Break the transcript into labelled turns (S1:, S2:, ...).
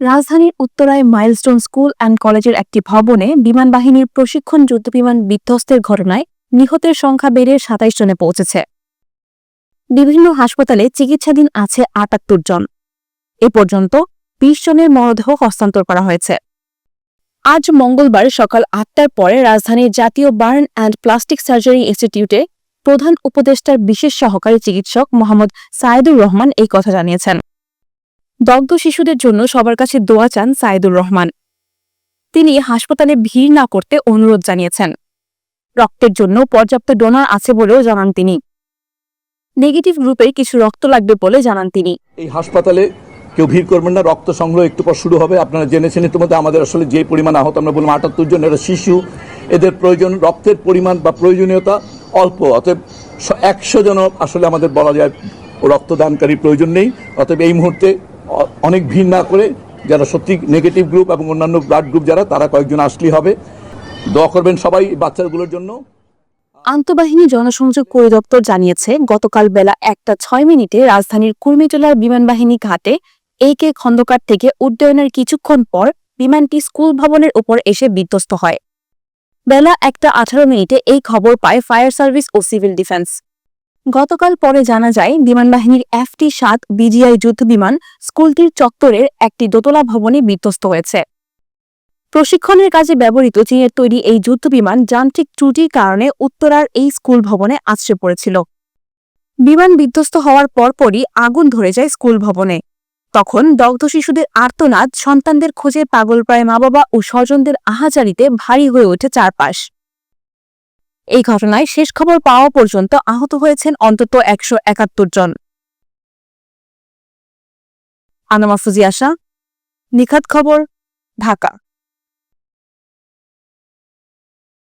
S1: রাজধানীর উত্তরায় milestone school and কলেজের একটি ভবনে বিমান বাহিনীর প্রশিক্ষণ যুদ্ধবিমান বিধ্বস্তের ঘটনায় নিহতের সংখ্যা বেড়ে সাতাইশ জনে পৌঁছেছে। বিভিন্ন হাসপাতালে চিকিৎসাধীন আছে আটাত্তর জন। এ পর্যন্ত বিশ জনের মরদেহ হস্তান্তর করা হয়েছে। আজ মঙ্গলবার সকাল আটটার পরে রাজধানীর জাতীয় বার্ন অ্যান্ড প্লাস্টিক সার্জারি ইনস্টিটিউটে প্রধান উপদেষ্টার বিশেষ সহকারী চিকিৎসক মোহাম্মদ সায়েদুর রহমান এই কথা জানিয়েছেন। দগ্ধ শিশুদের জন্য সবার কাছে দোয়া চান সাইদুর রহমান। তিনি হাসপাতালে ভিড় না করতে অনুরোধ জানিয়েছেন। রক্তের জন্য পর্যাপ্ত ডোনার আছে বলেও জানান তিনি। নেগেটিভ গ্রুপের কিছু রক্ত লাগবে বলে জানান তিনি।
S2: এই হাসপাতালে কেউ ভিড় করবেন না, রক্ত সংগ্রহ একটু পর শুরু হবে। আপনারা জেনেছেন ইতিমধ্যে আমাদের আসলে যে পরিমাণ আহত, আমরা বললাম আটাত্তর জন, এরা শিশু। এদের প্রয়োজন, রক্তের পরিমাণ বা প্রয়োজনীয়তা অল্প। অতএব একশো জন আসলে আমাদের বলা যায় রক্তদানকারী প্রয়োজন নেই। অতএব এই মুহূর্তে অনেক ভিড় না করে যারা সত্যি নেগেটিভ গ্রুপ এবং অন্যান্য ব্লাড গ্রুপ যারা, তারা কয়েকজন আসলেই হবে। দোয়া করবেন সবাই বাচ্চাগুলোর জন্য।
S1: আন্তঃবাহিনী জনসংযোগ পরিদপ্তর জানিয়েছে, গতকাল বেলা একটা ছয় মিনিটে রাজধানীর কুর্মিটোলার বিমানবাহিনী ঘাটে এ কে খন্দকার থেকে উড্ডয়নের কিছুক্ষণ পর বিমানটি স্কুল ভবনের উপর এসে বিধ্বস্ত হয়। বেলা একটা আঠারো মিনিটে এই খবর পায় ফায়ার সার্ভিস ও সিভিল ডিফেন্স। গতকাল পরে জানা যায়, বিমানবাহিনীর এফটি সাত বিজিআই যুদ্ধবিমান স্কুলটির চত্বরের একটি দোতলা ভবনে বিধ্বস্ত হয়েছে। প্রশিক্ষণের কাজে ব্যবহৃত চীনের তৈরি এই যুদ্ধবিমান যান্ত্রিক ত্রুটির কারণে উত্তরার এই স্কুল ভবনে আছড়ে পড়েছিল। বিমান বিধ্বস্ত হওয়ার পরপরই আগুন ধরে যায় স্কুল ভবনে। তখন দগ্ধ শিশুদের আর্তনাদ, সন্তানদের খোঁজে পাগলপ্রায় মা বাবা ও স্বজনদের আহাজারিতে ভারী হয়ে ওঠে চারপাশ। এই ঘটনায় শেষ খবর পাওয়া পর্যন্ত আহত হয়েছেন অন্তত একশো একাত্তর জন। আনামা ফুজিয়াশা নিখাত খবর, ঢাকা।